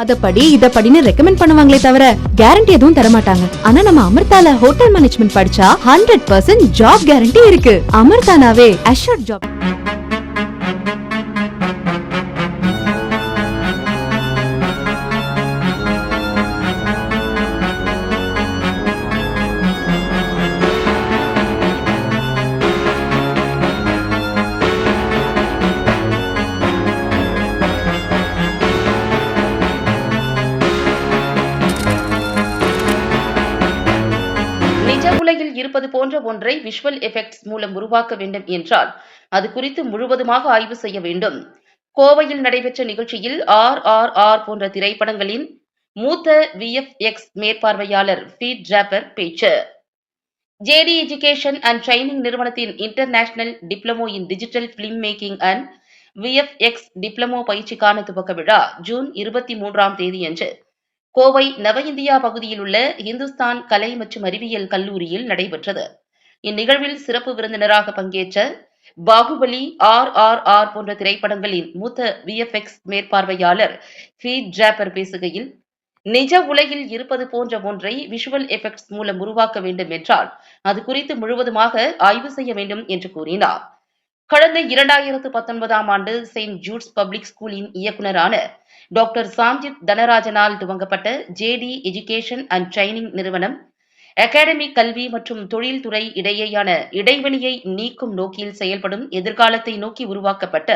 அத படி இதை படின்னு ரெக்கமெண்ட் பண்ணுவாங்களே தவிர கேரண்டி எதுவும் தர மாட்டாங்க ஆனா நம்ம அமிர்தால ஹோட்டல் மேனேஜ்மெண்ட் படிச்சா ஹண்ட்ரட் பர்சன்ட் ஜாப் கேரண்டி இருக்கு. அமிர்தானாவே அஷோர்ட் ஜாப் உலகில் இருப்பது போன்ற ஒன்றை விஷுவல் எஃபெக்ட்ஸ் மூலம் உருவாக்க வேண்டும் என்றால் அது குறித்து முழுவதுமாக ஆய்வு செய்ய வேண்டும். கோவையில் நடைபெற்ற நிகழ்ச்சியில் ஆர் ஆர் ஆர் போன்ற திரைப்படங்களின் மூத்த விஎஃப்எக்ஸ் மேற்பார்வையாளர் பீட் ஜாப்பர் பேச்சு. ஜேடி எஜுகேஷன் அண்ட் ட்ரைனிங் நிறுவனத்தின் international diploma in digital film making and VFX diploma பயிற்சிக்கான துவக்க விழா ஜூன் இருபத்தி மூன்றாம் தேதியன்று. கோவை நவ இந்தியா பகுதியில் உள்ள இந்துஸ்தான் கலை மற்றும் அறிவியல் கல்லூரியில் நடைபெற்றது. இந்நிகழ்வில் சிறப்பு விருந்தினராக பங்கேற்ற பாகுபலி ஆர் ஆர் ஆர் போன்ற திரைப்படங்களின் மூத்த விஎஃப்எக்ஸ் மேற்பார்வையாளர் ஃபீட் ஜாப்பர் பேசுகையில் நிஜ உலகில் இருப்பது போன்ற ஒன்றை விஷுவல் எஃபெக்ட்ஸ் மூலம் உருவாக்க வேண்டும் என்றால் அது குறித்து முழுவதுமாக ஆய்வு செய்ய வேண்டும் என்று கூறினார். கடந்த இரண்டாயிரத்து பத்தொன்பதாம் ஆண்டு செயின்ட் ஜூட்ஸ் பப்ளிக் ஸ்கூலின் இயக்குநரான டாக்டர் சாம்ஜித் தனராஜனால் துவங்கப்பட்ட ஜேடி எஜுகேஷன் அண்ட் ட்ரைனிங் நிறுவனம் அகாடமி கல்வி மற்றும் தொழில்துறை இடையேயான இடைவெளியை நீக்கும் நோக்கில் செயல்படும் எதிர்காலத்தை நோக்கி உருவாக்கப்பட்ட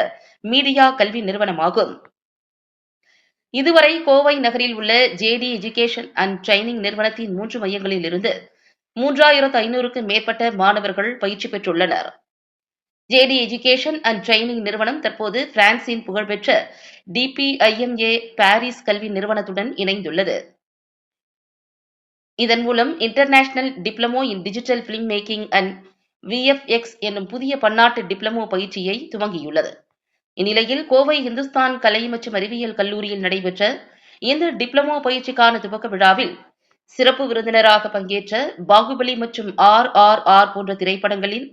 மீடியா கல்வி நிறுவனமாகும். இதுவரை கோவை நகரில் உள்ள ஜேடி எஜுகேஷன் அண்ட் ட்ரைனிங் நிறுவனத்தின் மூன்று மையங்களில் இருந்து மூன்றாயிரத்து ஐநூறுக்கும் மேற்பட்ட மாணவர்கள் பயிற்சி பெற்றுள்ளனர். ஜேடி எஜுகேஷன் அண்ட் ட்ரைனிங் நிறுவனம் தற்போது பிரான்சின் புகழ்பெற்ற டிபிஐஎம்ஏ பாரிஸ் கல்வி நிறுவனத்துடன் இணைந்துள்ளது. இதன் மூலம் international diploma in digital film making and VFX என்னும் புதிய பன்னாட்டு டிப்ளமோ பயிற்சியை துவங்கியுள்ளது. இந்நிலையில் கோவை இந்துஸ்தான் கலை மற்றும் அறிவியல் கல்லூரியில் நடைபெற்ற இந்த டிப்ளமோ பயிற்சிக்கான துவக்க விழாவில் சிறப்பு விருந்தினராக பங்கேற்ற பாகுபலி மற்றும் ஆர் ஆர் ஆர் போன்ற திரைப்படங்களின்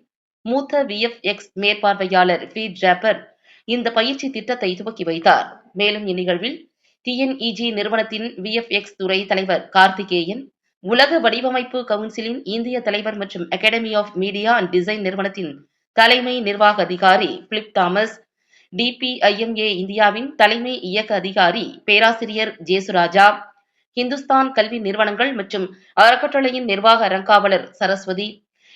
மூத்த விஎஃப்எக்ஸ் மேற்பார்வையாளர் பி ஜாப்பர் இந்த பயிற்சி திட்டத்தை துவக்கி வைத்தார். மேலும் இந்நிகழ்வில் டிஎன்இஜி நிறுவனத்தின் விஎஃப்எக்ஸ் துறை தலைவர் கார்த்திகேயன் உலக வடிவமைப்பு கவுன்சிலின் இந்திய தலைவர் மற்றும் academy of media and design நிறுவனத்தின் தலைமை நிர்வாக அதிகாரி பிலிப் தாமஸ் டிபிஐஎம்ஏ இந்தியாவின் தலைமை இயக்க அதிகாரி பேராசிரியர் ஜேசுராஜா இந்துஸ்தான் கல்வி நிறுவனங்கள் மற்றும் அறக்கட்டளையின் நிர்வாக அறங்காவலர் சரஸ்வதி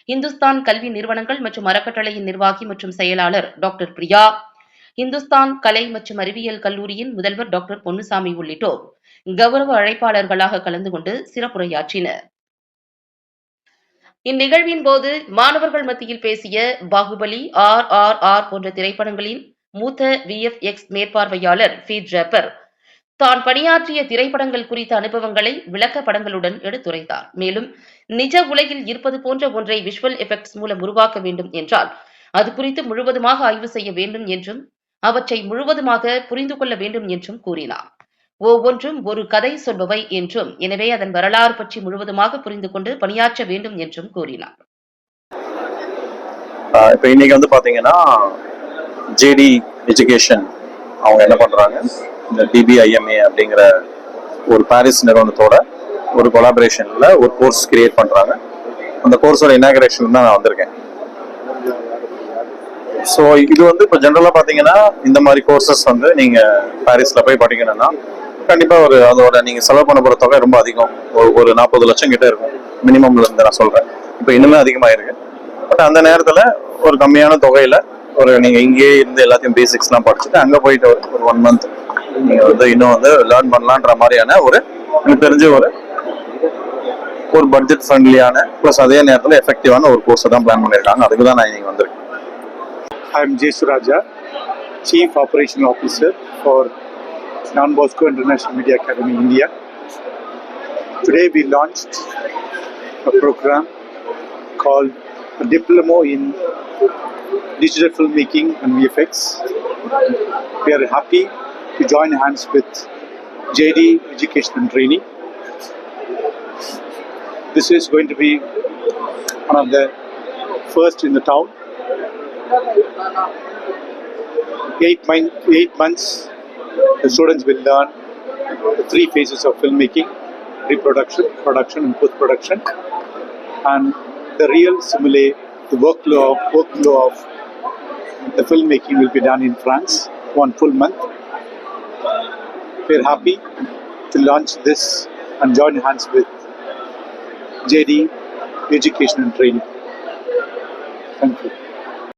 இந்துஸ்தான் கல்வி நிறுவனங்கள் மற்றும் அறக்கட்டளையின் நிர்வாகி மற்றும் செயலாளர் டாக்டர் பிரியா இந்துஸ்தான் கலை மற்றும் அறிவியல் கல்லூரியின் முதல்வர் டாக்டர் பொன்னுசாமி உள்ளிட்டோர் கௌரவ அழைப்பாளர்களாக கலந்து கொண்டு சிறப்புரையாற்றினர். இந்நிகழ்வின் போது மாணவர்கள் மத்தியில் பேசிய பாகுபலி ஆர் ஆர் ஆர் போன்ற திரைப்படங்களின் மூத்த விஎஃப்எக்ஸ் மேற்பார்வையாளர் ஃபீட் ரேப்பர் தான் பணியாற்றிய திரைப்படங்கள் குறித்த அனுபவங்களை விளக்க படங்களுடன் எடுத்துரைத்தார். மேலும் நிஜ உலகில் இருப்பது போன்ற ஒன்றை விஷுவல் எஃபெக்ட்ஸ் மூலம் உருவாக்க வேண்டும் என்றால் அது குறித்து முழுவதுமாக ஆய்வு செய்ய வேண்டும் என்றும் அவற்றை முழுவதுமாக புரிந்து கொள்ள வேண்டும் என்றும் கூறினார். ஒவ்வொன்றும் ஒரு கதை சொல்பவை என்றும் எனவே அதன் வரலாறு பற்றி முழுவதுமாக புரிந்து கொண்டு பணியாற்ற வேண்டும் என்றும் கூறினார். இப்போ இன்னைக்கு வந்து பாத்தீங்கன்னா ஜேடி எஜுகேஷன் அவங்க என்ன பண்றாங்க? இந்த டிபிஐஎம்ஏ அப்படிங்கிற ஒரு பாரிஸ் நிறுவனத்தோட ஒரு கொலாபரேஷனில் ஒரு கோர்ஸ் கிரியேட் பண்ணுறாங்க அந்த கோர்ஸோட இனாகிரேஷன் தான் நான் வந்திருக்கேன். ஸோ இது வந்து இப்போ ஜென்ரலாக பார்த்தீங்கன்னா இந்த மாதிரி கோர்சஸ் வந்து நீங்கள் பாரிஸில் போய் படிக்கணும்னா கண்டிப்பாக ஒரு அதோட நீங்கள் செலவு பண்ண போகிற தொகை ரொம்ப அதிகம். ஒரு ஒரு நாற்பது லட்சம் கிட்ட இருக்கும். மினிமம்ல இருந்து நான் சொல்கிறேன் இப்போ இன்னுமே அதிகமாக இருக்கு. பட் அந்த நேரத்தில் ஒரு கம்மியான தொகையில் ஒரு நீங்கள் இங்கேயே இருந்து எல்லாத்தையும் பேசிக்ஸ்லாம் படிச்சுட்டு அங்கே போயிட்டு ஒரு- ஒரு ஒன் மந்த் நீங்க வந்து இன்னும் வந்து லேர்ன் பண்ணலான்ற மாதிரியான ஒரு எனக்கு தெரிஞ்ச ஒரு ஒரு பட்ஜெட் ஃப்ரெண்ட்லியான ப்ளஸ் அதே நேரத்தில் எஃபெக்டிவான ஒரு கோர்ஸை தான் பிளான் பண்ணியிருக்காங்க அதுக்கு தான் நான் இன்னைக்கு வந்திருக்கேன் I'm J. Suraja, Chief Operational Officer for Don Bosco International Media Academy, India. Today we launched a program called a Diploma in Digital Filmmaking and VFX. We are happy to join hands with JD Education and Training. This is going to be one of the first in the town eight, eight months the students will learn the three phases of filmmaking pre-production, production, and post-production. And the real simulate, the workflow of, workflow of the filmmaking will be done in France, one full month. We're happy to launch this and join hands with JD Education and Training. Thank you.